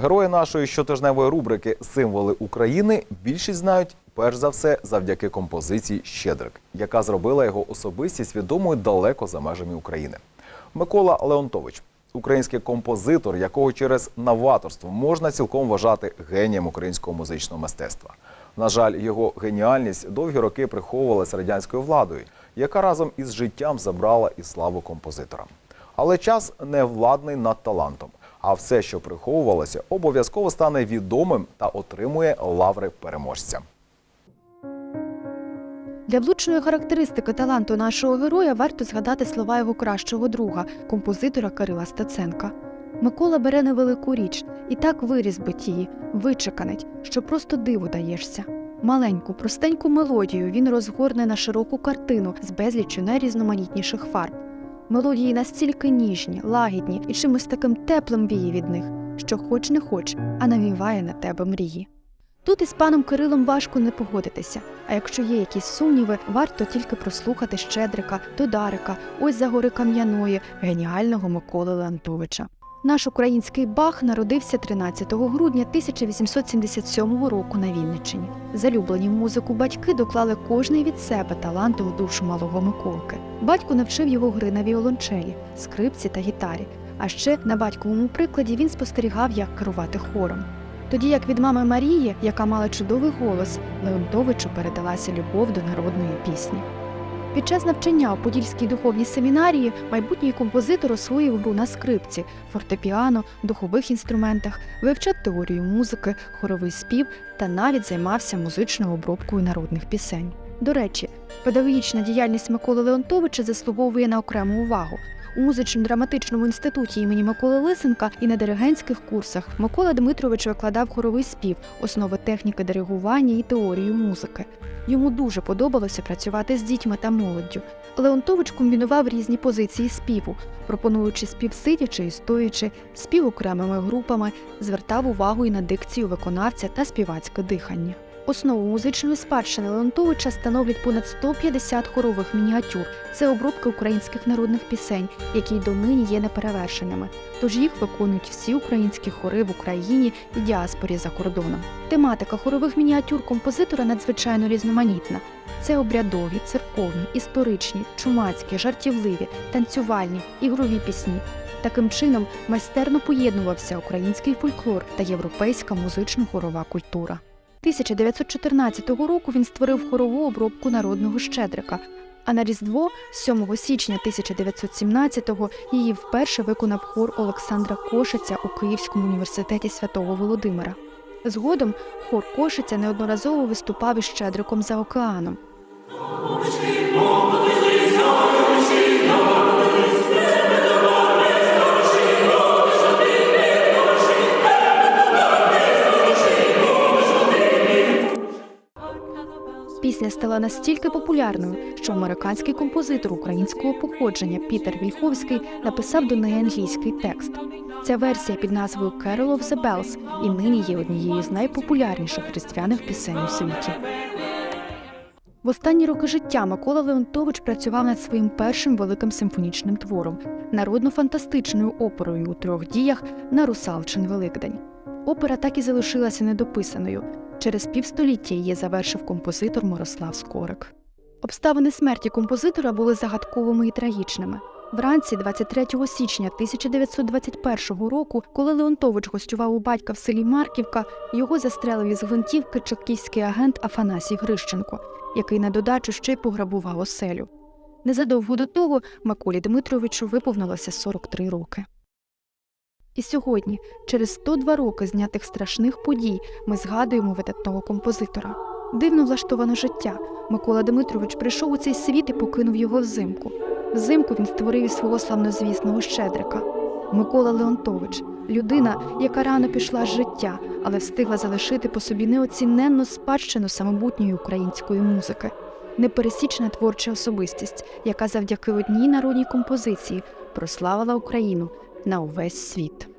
Герої нашої щотижневої рубрики Символи України більшість знають перш за все завдяки композиції Щедрик, яка зробила його особистість відомою далеко за межами України. Микола Леонтович, український композитор, якого через новаторство можна цілком вважати генієм українського музичного мистецтва. На жаль, його геніальність довгі роки приховувалась радянською владою, яка разом із життям забрала і славу композитора. Але час не владний над талантом, а все, що приховувалося, обов'язково стане відомим та отримує лаври переможця. Для влучної характеристики таланту нашого героя варто згадати слова його кращого друга, композитора Кирила Стеценка. Микола бере невелику річ і так виріс бить її, вичеканить, що просто диву даєшся. Маленьку, простеньку мелодію він розгорне на широку картину з безліччю найрізноманітніших фарб. Мелодії настільки ніжні, лагідні і чимось таким теплим віє від них, що хоч не хоч, а навіває на тебе мрії. Тут із паном Кирилом важко не погодитися. А якщо є якісь сумніви, варто тільки прослухати Щедрика, Тодарика, ось за гори Кам'яної, геніального Миколи Леонтовича. Наш український Бах народився 13 грудня 1877 року на Вінниччині. Залюблені в музику батьки доклали кожний від себе таланту у душу малого Миколки. Батько навчив його гри на віолончелі, скрипці та гітарі. А ще на батьковому прикладі він спостерігав, як керувати хором. Тоді як від мами Марії, яка мала чудовий голос, Леонтовичу передалася любов до народної пісні. Під час навчання у Подільській духовній семінарії майбутній композитор освоїв гру на скрипці, фортепіано, духових інструментах, вивчав теорію музики, хоровий спів та навіть займався музичною обробкою народних пісень. До речі, педагогічна діяльність Миколи Леонтовича заслуговує на окрему увагу. У музично-драматичному інституті імені Миколи Лисенка і на диригентських курсах Микола Дмитрович викладав хоровий спів, основи техніки диригування і теорію музики. Йому дуже подобалося працювати з дітьми та молоддю. Леонтович комбінував різні позиції співу, пропонуючи спів сидячи і стоячи, спів окремими групами, звертав увагу і на дикцію виконавця та співацьке дихання. Основу музичної спадщини Леонтовича становлять понад 150 хорових мініатюр. Це обробки українських народних пісень, які донині є неперевершеними. Тож їх виконують всі українські хори в Україні і діаспорі за кордоном. Тематика хорових мініатюр композитора надзвичайно різноманітна. Це обрядові, церковні, історичні, чумацькі, жартівливі, танцювальні, ігрові пісні. Таким чином майстерно поєднувався український фольклор та європейська музично-хорова культура. 1914 року він створив хорову обробку народного щедрика. А на Різдво, 7 січня 1917-го, її вперше виконав хор Олександра Кошиця у Київському університеті святого Володимира. Згодом хор Кошиця неодноразово виступав із щедриком за океаном. Пісня стала настільки популярною, що американський композитор українського походження Пітер Вільховський написав до неї англійський текст. Ця версія під назвою «Carol of the Bells» і нині є однією з найпопулярніших християних пісень у світі. В останні роки життя Микола Леонтович працював над своїм першим великим симфонічним твором народно-фантастичною оперою у трьох діях на Русалчин Великдень. Опера так і залишилася недописаною. Через півстоліття її завершив композитор Мирослав Скорик. Обставини смерті композитора були загадковими і трагічними. Вранці 23 січня 1921 року, коли Леонтович гостював у батька в селі Марківка, його застрелив із гвинтівки чекістський агент Афанасій Грищенко, який на додачу ще й пограбував оселю. Незадовго до того Миколі Дмитровичу виповнилося 43 роки. І сьогодні, через 102 роки знятих страшних подій, ми згадуємо видатного композитора. Дивно влаштоване життя. Микола Дмитрович прийшов у цей світ і покинув його взимку. Взимку він створив із свого славнозвісного щедрика. Микола Леонтович людина, яка рано пішла з життя, але встигла залишити по собі неоціненну спадщину самобутньої української музики. Непересічна творча особистість, яка завдяки одній народній композиції прославила Україну на увесь світ.